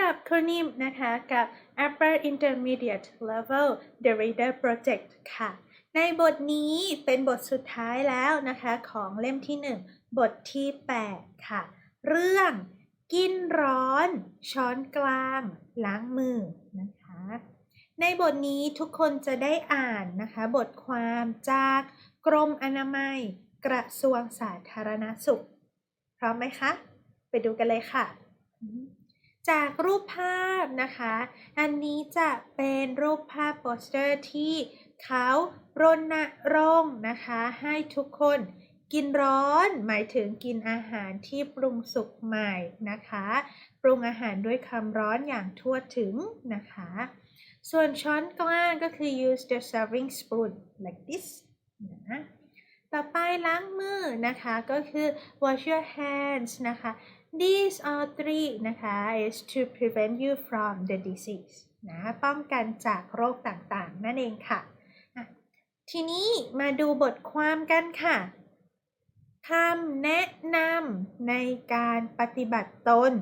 กับครูนิมนะคะกับ Upper Intermediate Level The Reader Project ค่ะ ในบทนี้เป็นบทสุดท้ายแล้วนะคะของเล่มที่ 1 บทที่ 8 ค่ะ เรื่องกินร้อน ช้อนกลาง ล้างมือนะคะ ในบทนี้ทุกคนจะได้อ่านนะคะ บทความจากกรมอนามัย กระทรวงสาธารณสุข พร้อมไหมคะ ไปดูกันเลยค่ะ จากรูปภาพนะคะ อันนี้จะเป็นรูปภาพโปสเตอร์ที่เขารณรงค์นะคะ ให้ทุกคนกินร้อน หมายถึงกินอาหารที่ปรุงสุกใหม่นะคะ ปรุงอาหารด้วยความร้อนอย่างทั่วถึงนะคะ ส่วนช้อนกลางก็คือ use the serving spoon like this นะต่อไปล้างมือนะคะก็คือ wash your hands นะคะ these are three นะคะ is to prevent you from the disease นะป้องกันจากโรคต่างๆ นั่นเองค่ะอะ ทีนี้มาดูบทความกันค่ะคำแนะนำในการปฏิบัติตน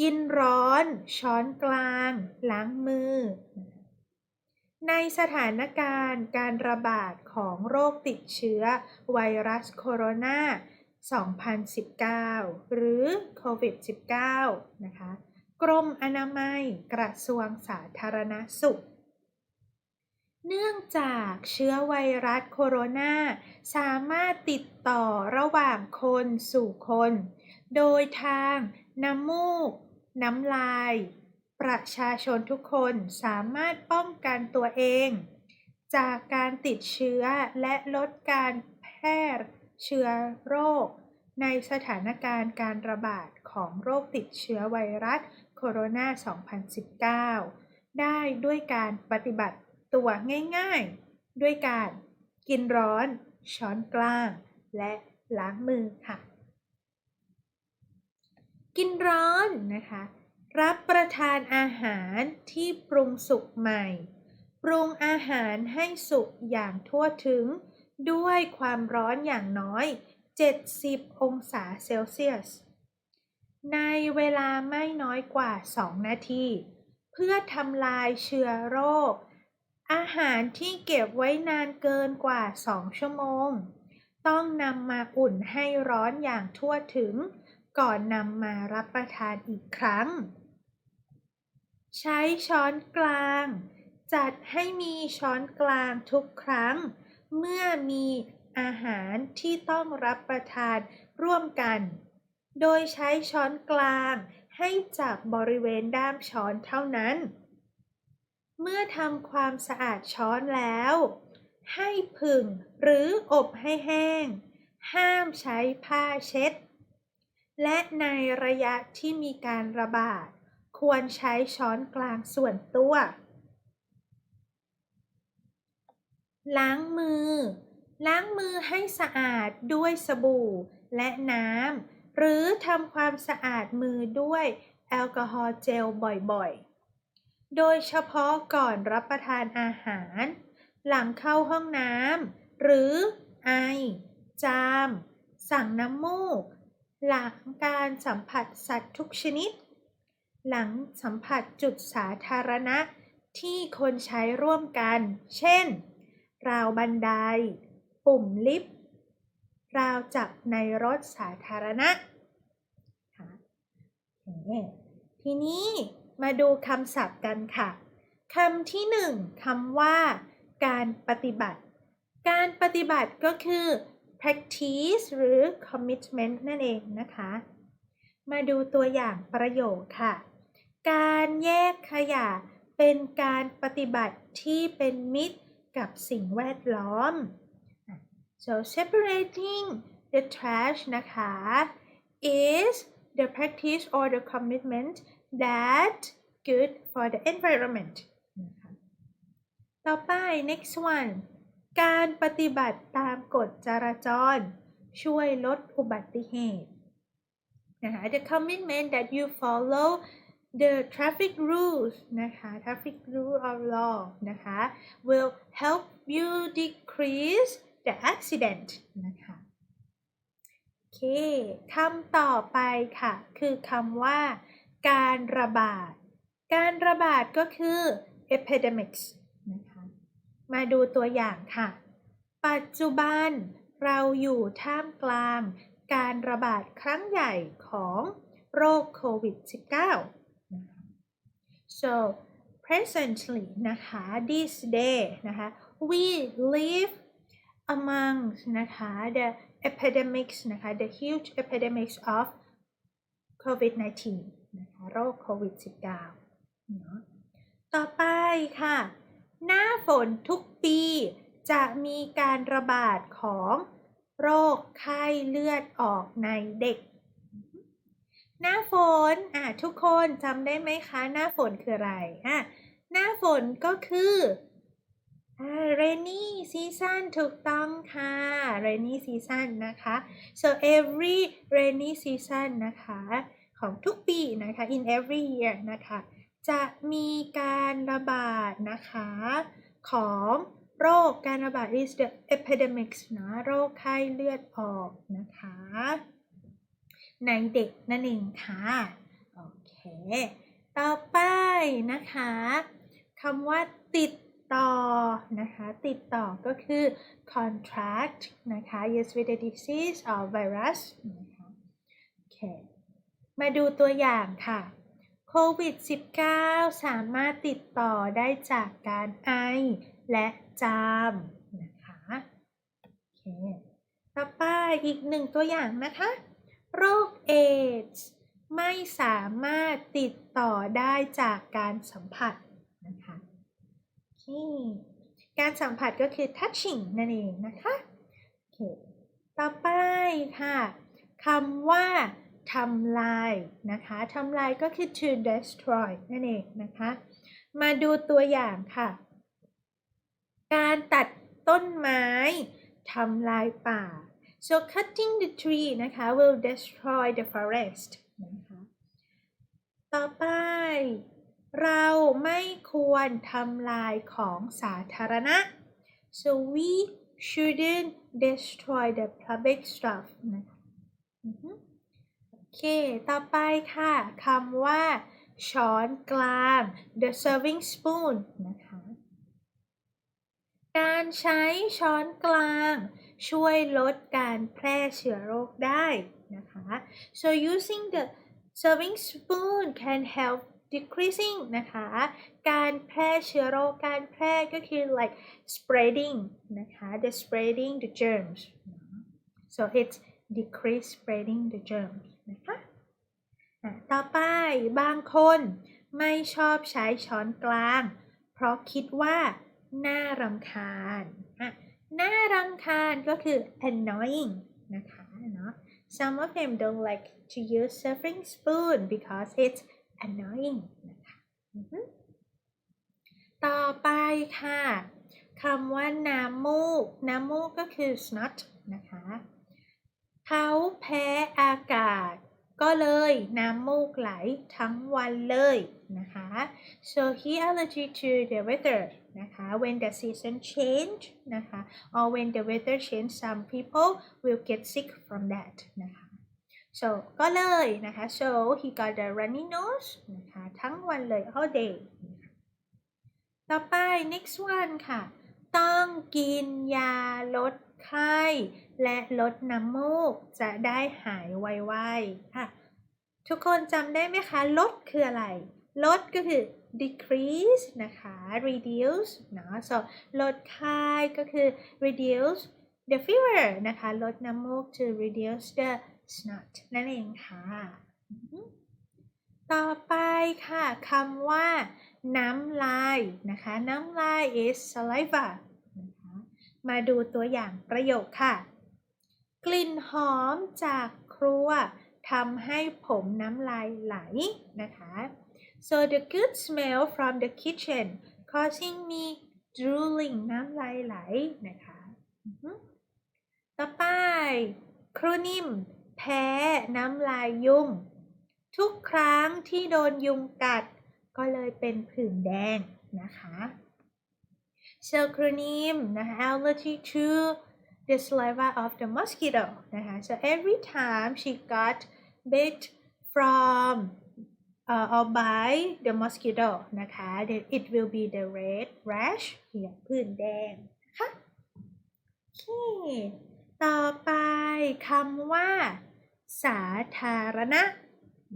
กินร้อน ช้อนกลาง ล้างมือ ในสถานการณ์การระบาดของโรคติดเชื้อไวรัสโคโรนา 2019 หรือโควิด -19 นะคะ กรมอนามัยกระทรวงสาธารณสุข เนื่องจากเชื้อไวรัสโคโรนาสามารถติดต่อระหว่างคนสู่คน โดยทางน้ำมูก น้ำลาย ประชาชนทุกคนสามารถป้องกันตัวเอง จากการติดเชื้อและลดการแพร่เชื้อโรค ในสถานการณ์การระบาดของโรคติดเชื้อไวรัสโคโรนา 2019 ได้ด้วยการปฏิบัติตัวง่ายๆ ด้วยการกินร้อน ช้อนกลาง และล้างมือค่ะ กินร้อนนะคะ รับประทานอาหารที่ปรุงสุกใหม่ ปรุงอาหารให้สุกอย่างทั่วถึง ด้วยความร้อนอย่างน้อย 70 องศาเซลเซียส ในเวลาไม่น้อยกว่า 2 นาที เพื่อทำลายเชื้อโรค อาหารที่เก็บไว้นานเกินกว่า 2 ชั่วโมง ต้องนำมาอุ่นให้ร้อนอย่างทั่วถึง ก่อนนำมารับประทานอีกครั้ง ใช้ช้อนกลาง จัดให้มีช้อนกลางทุกครั้ง เมื่อมี อาหารที่ต้องรับประทานร่วมกัน โดยใช้ช้อนกลางให้จับบริเวณด้ามช้อนเท่านั้น เมื่อทำความสะอาดช้อนแล้ว ให้ผึ่งหรืออบให้แห้ง ห้ามใช้ผ้าเช็ด และในระยะที่มีการระบาด ควรใช้ช้อนกลางส่วนตัว ล้างมือ ล้างมือให้สะอาดด้วยสบู่และน้ำ หรือทำความสะอาดมือด้วยแอลกอฮอล์เจลบ่อยๆ โดยเฉพาะก่อนรับประทานอาหาร หลังเข้าห้องน้ำ หรือไอ จาม สั่งน้ำมูก หลังการสัมผัสสัตว์ทุกชนิด หลังสัมผัสจุดสาธารณะที่คนใช้ร่วมกัน เช่น ราวบันได ปุ่มลิฟต์ราวจับในรถสาธารณะค่ะทีนี้มาดูคำศัพท์กันค่ะคำที่หนึ่งคำว่า การปฏิบัติ การปฏิบัติก็คือ practice หรือ commitment นั่นเองนะคะ มาดูตัวอย่างประโยคค่ะ การแยกขยะเป็นการปฏิบัติที่เป็นมิตรกับสิ่งแวดล้อม so separating the trash นะคะ is the practice or the commitment that good for the environment นะคะต่อไป next one การปฏิบัติตามกฎจราจร ช่วยลดอุบัติเหตุนะคะ the commitment that you follow the traffic rules นะคะ traffic rule or law นะคะ will help you decrease the accident นะคะโอเคคำต่อไปค่ะ คือคำว่า การระบาด การระบาดก็คือ epidemics นะคะมาดูตัวอย่างค่ะ ปัจจุบันเราอยู่ท่ามกลาง การระบาดครั้งใหญ่ของโรคโควิด -19 so presently นะคะ this day นะคะ we live among นะคะ the epidemics นะคะ the huge epidemics of COVID-19 นะคะโรคโควิด -19 เนาะต่อไปค่ะ หน้าฝนทุกปีจะมีการระบาดของโรคไข้เลือดออกในเด็ก หน้าฝนอะทุกคนจำได้ไหมคะ หน้าฝนคืออะไรอะหน้าฝนก็คือ อ่า rainy season ถูกต้องค่ะ rainy season นะคะ so every rainy season นะคะ ของทุกปีนะคะ in every year นะคะ จะมีการระบาดนะคะ ของโรคการระบาด is the epidemics นะโรคไข้เลือดออกนะคะ ในเด็กนั่นเองค่ะ โอเค ต่อไปนะคะคำว่าติด ต่อนะคะ ติดต่อก็คือ contract นะคะ yes with a disease or virus นะคะโอเคมาดูตัวอย่างค่ะโควิด -19 สามารถติดต่อได้จากการไอและจามนะคะโอเคต่อไปอีกหนึ่งตัวอย่างนะคะ โรคเอดส์ไม่สามารถติดต่อได้จากการสัมผัส โอเคการสัมผัสก็คือ touching นั่นเองนะคะโอเคต่อไปค่ะคำว่าทำลายนะคะทำลายก็คือ to destroy นั่นเองนะคะ มาดูตัวอย่างค่ะ การตัดต้นไม้ทำลายป่า so cutting the tree นะคะ will destroy the forest นะคะ ต่อไป เราไม่ควรทำลายของสาธารณะ so we shouldn't destroy the public stuff นะคะโอเค ต่อไปค่ะคำว่า ช้อนกลาง the serving spoon นะคะ การใช้ช้อนกลาง ช่วยลดการแพร่เชื้อโรคได้นะคะ so using the serving spoon can help decreasing นะคะ การแพร่เชื้อโรค การแพร่ก็คือ like spreading นะคะ the spreading the germs so it's decrease spreading the germs นะคะต่อไปบางคนไม่ชอบใช้ช้อนกลาง เพราะคิดว่าน่ารำคาญน่ารำคาญก็คือ annoying นะคะเนาะ some of them don't like to use serving spoon because it's annoying นะคะต่อไปค่ะคำว่าน้ำมูก น้ำมูกก็คือ snot นะคะ เขาแพ้อากาศ ก็เลยน้ำมูกไหลทั้งวันเลยนะคะ so he allergic to the weather นะคะ when the season change นะคะ or when the weather change some people will get sick from that นะคะ so ก็เลยนะคะ so he got a runny nose นะคะ ทั้งวันเลย all day ต่อไป next one ค่ะ ต้องกินยาลดไข้ และลดน้ำมูก จะได้หายไวๆค่ะ ทุกคนจำได้ไหมคะ ลดคืออะไร ลดก็คือ decrease นะคะ reduce เนาะ so ลดไข้ก็คือ reduce the fever นะคะ ลดน้ำมูก to reduce the snot นั่นเองค่ะ ต่อไปค่ะคำว่า น้ำลายนะคะ น้ำลาย is saliva นะคะมาดูตัวอย่างประโยคค่ะ กลิ่นหอมจากครัวทำให้ผมน้ำลายไหลนะคะ so the good smell from the kitchen causing me drooling น้ำลายไหลนะคะ ต่อไป ครูนิม แพ้น้ำลายยุง ทุกครั้งที่โดนยุงกัด ก็เลยเป็นผื่นแดงนะคะ so ครูนิ่มนะคะ allergy to the saliva of the mosquito นะคะ so every time she got bit from uh, or by the mosquito นะคะ then it will be the red rash เหี่ยผื่นแดงนะคะโอเค ต่อไปคำว่า สาธารณะ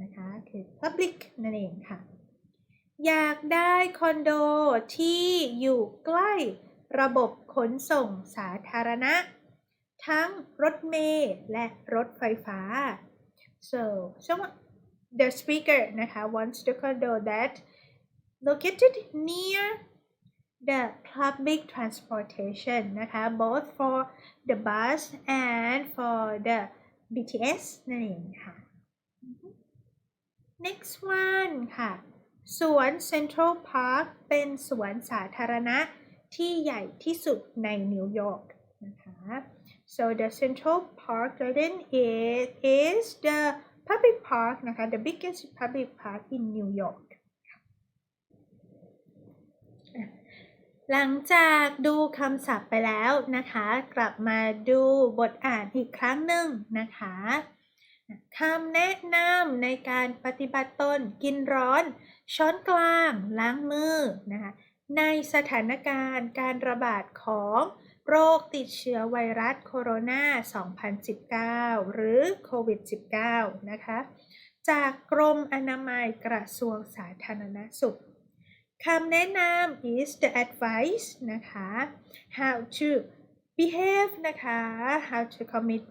นะคะคือ public นั่นเองค่ะ อยากได้คอนโดที่อยู่ใกล้ระบบขนส่งสาธารณะ ทั้งรถเมล์และรถไฟฟ้า so someone the speaker นะคะ wants the condo that located near the public transportation นะคะ both for the bus and for the BTS นั่นเองค่ะ next one ค่ะ สวน Central Park เป็นสวนสาธารณะที่ใหญ่ที่สุดในนิวยอร์กนะคะ so the Central Park Garden is is the public park นะคะ the biggest public park in New York หลังจากดูคำศัพท์ไปแล้วนะคะ กลับมาดูบทอ่านอีกครั้งหนึ่งนะคะคำแนะนำในการปฏิบัติตนกินร้อน ช้อนกลาง ล้างมือนะคะในสถานการณ์การระบาดของโรคติดเชื้อไวรัสโคโรนา 2019 หรือโควิด -19 นะคะ จากกรมอนามัยกระทรวงสาธารณสุข คำแนะนำ is the advice นะคะ how to behave นะคะ how to commit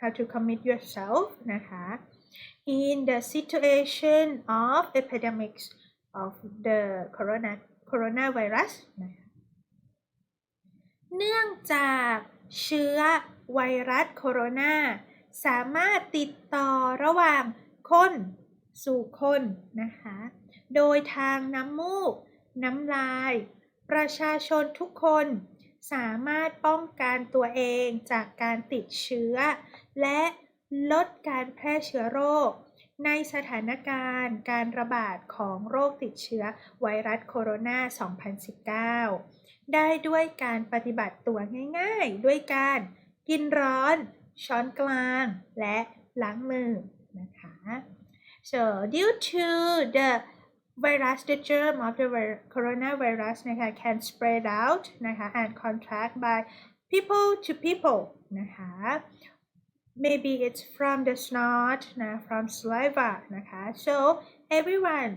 how to commit yourself นะคะ in the situation of epidemics of the corona coronavirus นะคะเนื่องจากเชื้อไวรัสโคโรนาสามารถติดต่อระหว่างคนสู่คนนะคะ โดยทางน้ำมูก น้ำลาย ประชาชนทุกคนสามารถป้องกันตัวเองจากการติดเชื้อ และลดการแพร่เชื้อโรค ในสถานการณ์การระบาดของโรคติดเชื้อไวรัสโคโรนา 2019 ได้ด้วยการปฏิบัติตัวง่ายๆ ด้วยการกินร้อน ช้อนกลาง และล้างมือนะคะ so due to the virus the germ of the coronavirus นะคะ can spread out นะคะ and contract by people to people นะคะ maybe it's from the snot นะ from saliva นะคะ so everyone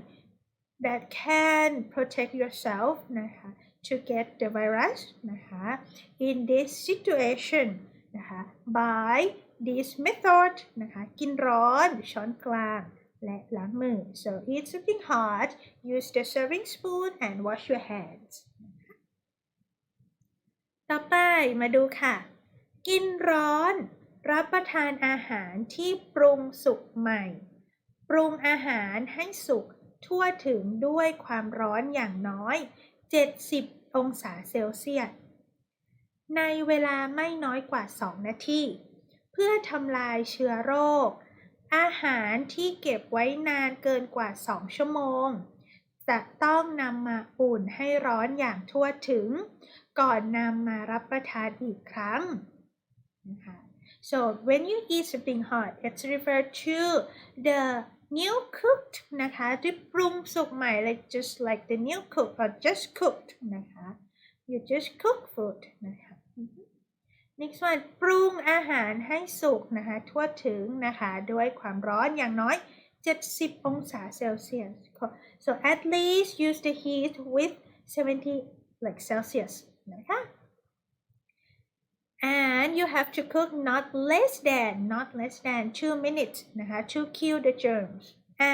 that can protect yourself นะคะ to get the virus นะคะ in this situation นะคะ by this method นะคะ กินร้อน ช้อนกลาง และล้างมือ so eat something hot use the serving spoon and wash your hands ต่อไปมาดูค่ะ กินร้อน รับประทานอาหารที่ปรุงสุกใหม่ ปรุงอาหารให้สุกทั่วถึงด้วยความร้อนอย่างน้อย 70 องศาเซลเซียส ในเวลาไม่น้อยกว่า 2 นาที เพื่อทำลายเชื้อโรค อาหารที่เก็บไว้นานเกินกว่า 2 ชั่วโมง จะต้องนำมาอุ่นให้ร้อนอย่างทั่วถึง ก่อนนำมารับประทานอีกครั้งนะคะ so when you eat something hot it's referred to the new cooked นะคะที่ปรุงสุกใหม่ like just like the new cooked or just cooked นะคะ you just cook food นะคะ next one ปรุงอาหารให้สุกนะคะทั่วถึงนะคะด้วยความร้อนอย่างน้อย 70 องศาเซลเซียส so at least use the heat with 70 like Celsius นะคะ and you have to cook not less than not less than 2 minutes นะคะ to kill the germs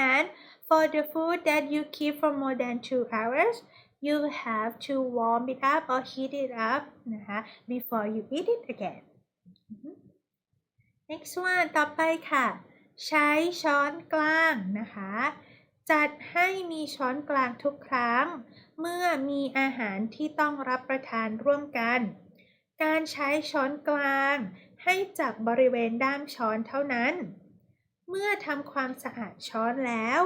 and for the food that you keep for more than 2 hours you have to warm it up or heat it up นะคะ before you eat it again next one ต่อไปค่ะ ใช้ช้อนกลางนะคะ จัดให้มีช้อนกลางทุกครั้ง เมื่อมีอาหารที่ต้องรับประทานร่วมกัน การใช้ช้อนกลาง ให้จับบริเวณด้ามช้อนเท่านั้น เมื่อทำความสะอาดช้อนแล้ว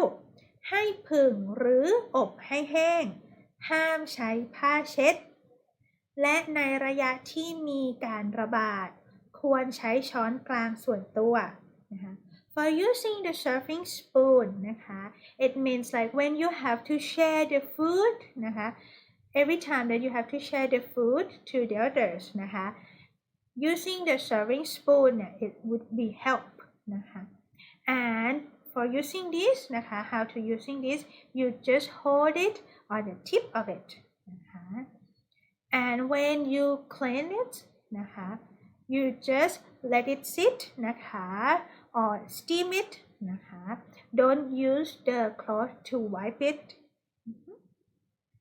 ให้ผึ่งหรืออบให้แห้ง ห้ามใช้ผ้าเช็ด และในระยะที่มีการระบาด ควรใช้ช้อนกลางส่วนตัวนะคะ for using the serving spoon นะคะ it means like when you have to share the food นะคะ every time that you have to share the food to the others นะคะ using the serving spoon เนี่ย it would be help นะคะ and for using this นะคะ how to using this you just hold it on the tip of it นะคะ and when you clean it นะคะ you just let it sit นะคะ or steam it นะคะ don't use the cloth to wipe it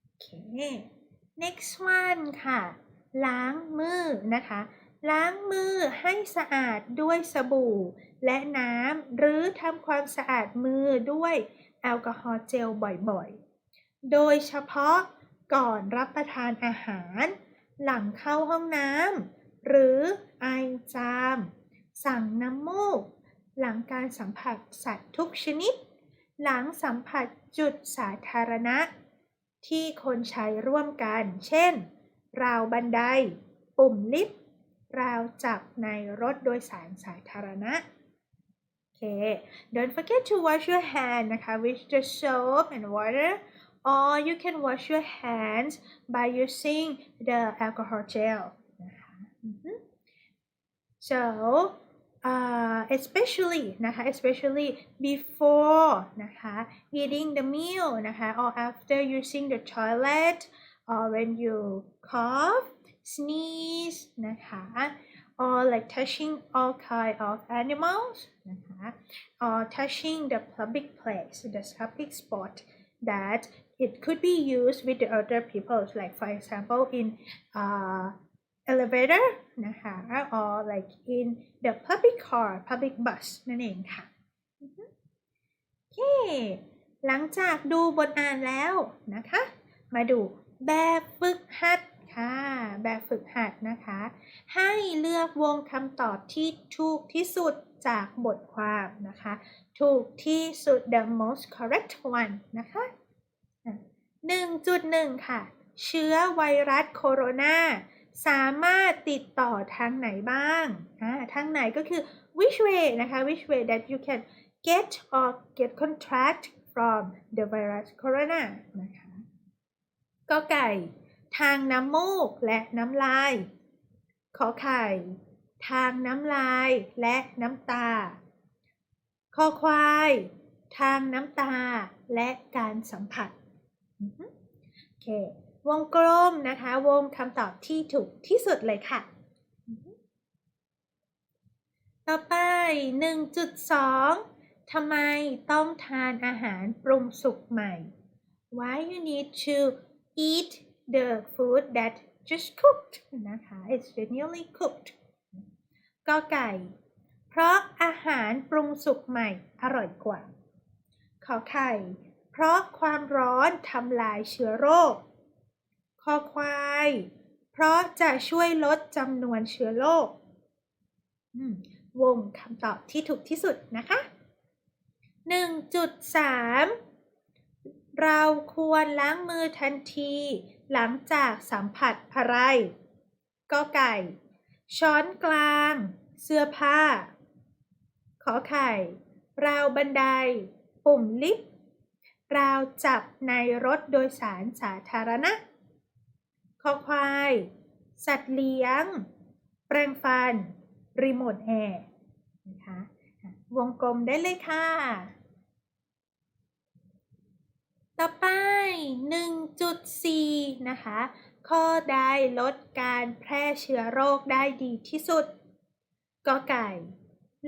โอเค next one ค่ะ ล้างมือนะคะ ล้างมือให้สะอาดด้วยสบู่ และน้ำหรือทำความสะอาดมือด้วยแอลกอฮอล์เจลบ่อยๆ โดยเฉพาะก่อนรับประทานอาหาร หลังเข้าห้องน้ำหรือไอจาม สั่งน้ำมูก หลังการสัมผัสสัตว์ทุกชนิด หลังสัมผัสจุดสาธารณะ ที่คนใช้ร่วมกัน เช่น ราวบันได ปุ่มลิฟต์ ราวจับในรถโดยสารสาธารณะ โอเค don't forget to wash your hand นะคะ with the soap and water or you can wash your hands by using the alcohol gel นะคะอือฮึ so uh, especially นะคะ especially before นะคะ eating the meal นะคะ or after using the toilet or when you cough sneeze นะคะ or like touching all kind of animals นะคะ or touching the public place the public spot that it could be used with the other people like for example in uh, elevator นะคะ or like in the public car public bus นั่นเองค่ะอือฮึโอเค หลังจากดูบทอ่านแล้วนะคะ มาดูแบบฝึกหัด ค่ะ แบบฝึกหัดนะคะ ให้เลือกวงคำตอบที่ถูกที่สุดจากบทความนะคะ ถูกที่สุด the most correct one นะคะอะ1.1 ค่ะ เชื้อไวรัสโคโรนาสามารถติดต่อทางไหนบ้างอ่าทางไหนก็คือ which way นะคะ which way that you can get or get contract from the virus corona นะคะ ก็ไก่ ทางน้ำมูกและน้ำลาย ขอไข่ ทางน้ำลายและน้ำตา คอควาย ทางน้ำตาและการสัมผัส โอเค วงกลมนะคะ วงคำตอบที่ถูกที่สุดเลยค่ะอือฮึต่อไป 1.2 ทำไมต้องทานอาหารปรุงสุกใหม่ Why you need to eat the food that just cooked นะคะ it's genuinely cooked ก็ไก่ เพราะอาหารปรุงสุกใหม่อร่อยกว่า ขอไข่ เพราะความร้อนทำลายเชื้อโรค คอควาย เพราะจะช่วยลดจำนวนเชื้อโรควงคำตอบที่ถูกที่สุดนะคะ 1.3 เราควรล้างมือทันที หลังจากสัมผัสอะไรก็ไก่ ช้อนกลาง เสื้อผ้า ขอไข่ ราวบันได ปุ่มลิฟต์ราวจับในรถโดยสารสาธารณะคอควาย สัตว์เลี้ยง แปรงฟัน รีโมทแอร์นะคะอะวงกลมได้เลยค่ะ ต่อไป 1.4 นะคะ ข้อใดลดการแพร่เชื้อโรคได้ดีที่สุดกอไก่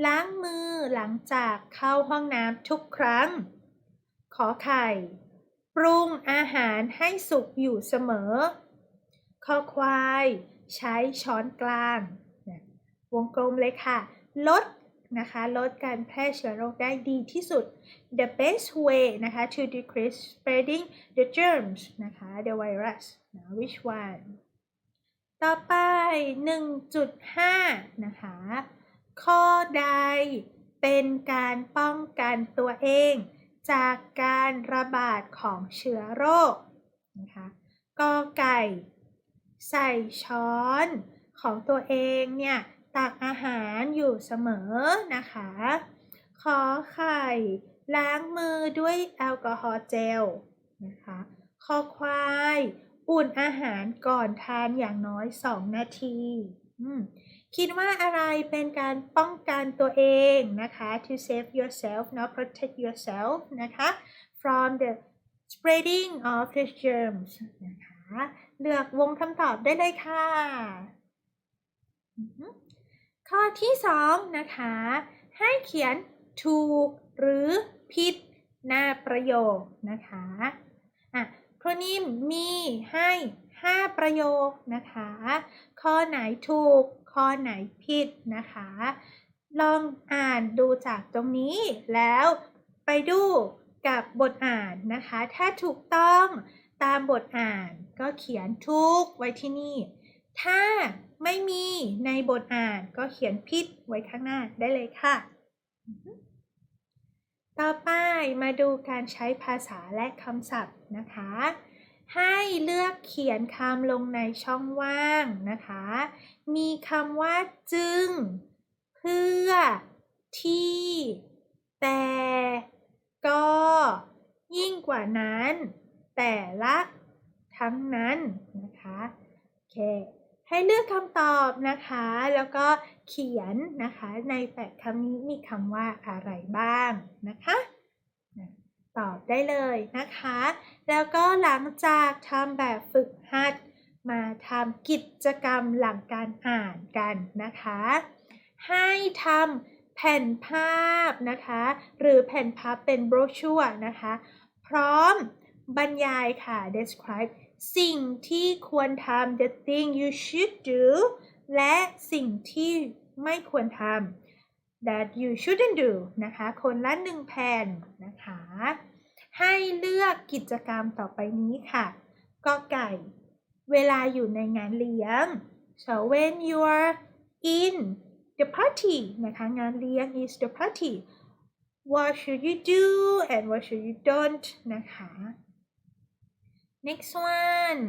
ล้างมือหลังจากเข้าห้องน้ำทุกครั้ง ขอไข่ ปรุงอาหารให้สุกอยู่เสมอคอควาย ใช้ช้อนกลาง วงกลมเลยค่ะ ลด นะคะ ลดการแพร่เชื้อโรคได้ดีที่สุด the best way นะคะ to decrease spreading the germs นะคะ the virus นะ which one ต่อไป 1.5 นะคะ ข้อใดเป็นการป้องกันตัวเอง จากการระบาดของเชื้อโรคนะคะกอไก่ ใส่ช้อนของตัวเองเนี่ย ตักอาหารอยู่เสมอนะคะ ขอไข่ ล้างมือด้วยแอลกอฮอล์เจลนะคะคอควาย อุ่นอาหารก่อนทานอย่างน้อย 2 นาทีคิดว่าอะไรเป็นการป้องกันตัวเองนะคะ to save yourself not protect yourself นะคะ from the spreading of the germs นะคะ เลือกวงคำตอบได้เลยค่ะ ข้อที่ 2 นะคะ ให้เขียนถูกหรือผิดหน้าประโยคนะคะอะครนิมมีให้ 5 ประโยคนะคะ ข้อไหนถูก ข้อไหนผิดนะคะ ลองอ่านดูจากตรงนี้แล้วไปดูกับบทอ่านนะคะ ถ้าถูกต้องตามบทอ่านก็เขียนถูกไว้ที่นี่ ถ้า ไม่มีในบทอ่านก็เขียนผิดไว้ข้างหน้าได้เลยค่ะ ต่อไปมาดูการใช้ภาษาและคำศัพท์นะคะ ให้เลือกเขียนคำลงในช่องว่างนะคะ มีคำว่าจึง เพื่อ ที่ แต่ ก็ ยิ่งกว่านั้น แต่ละ ทั้งนั้นนะคะ โอเค ให้เลือกคำตอบนะคะ แล้วก็เขียนนะคะ ในแปดคำนี้มีคำว่าอะไรบ้างนะคะตอบได้เลยนะคะ แล้วก็หลังจากทำแบบฝึกหัด มาทำกิจกรรมหลังการอ่านกันนะคะ ให้ทำแผ่นภาพนะคะ หรือแผ่นภาพเป็นโบรชัวร์นะคะ พร้อมบรรยายค่ะ describe สิ่งที่ควรทำ the thing you should do และสิ่งที่ไม่ควรทำ that you shouldn't do นะคะ คนละหนึ่งแผ่นนะคะ ให้เลือกกิจกรรมต่อไปนี้ค่ะกอไก่ เวลาอยู่ในงานเลี้ยง so when you are in the party นะคะ งานเลี้ยง is the party what should you do and what should you don't นะคะ next one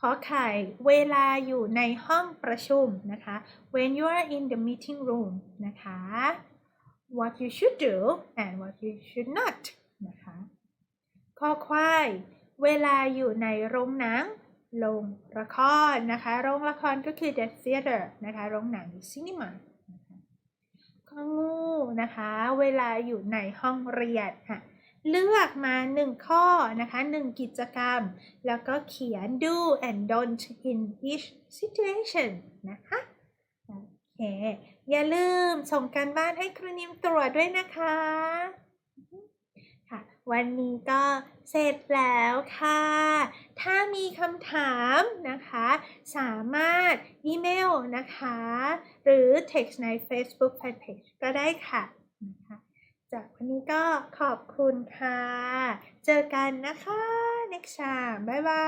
ขอไข่เวลาอยู่ในห้องประชุมนะคะ when you are in the meeting room นะคะ what you should do and what you should not นะคะข้อควายเวลาอยู่ในโรงหนังโรงละครนะคะ โรงละครก็คือ the theater นะคะ โรงหนัง cinema นะคะข้องูนะคะ เวลาอยู่ในห้องเรียนค่ะ เลือกมา 1 ข้อนะคะ 1 กิจกรรม แล้วก็เขียน do and don't in each situation นะคะโอเคอย่าลืมส่งการบ้านให้ครูนิมตรวจด้วยนะคะค่ะ วันนี้ก็เสร็จแล้วค่ะ ถ้ามีคำถามนะคะ สามารถอีเมลนะคะ หรือ text ใน Facebook Fanpage ก็ได้ค่ะนะคะ จากวันนี้ก็ขอบคุณค่ะ เจอกันนะคะ next time บ๊ายบา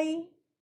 ย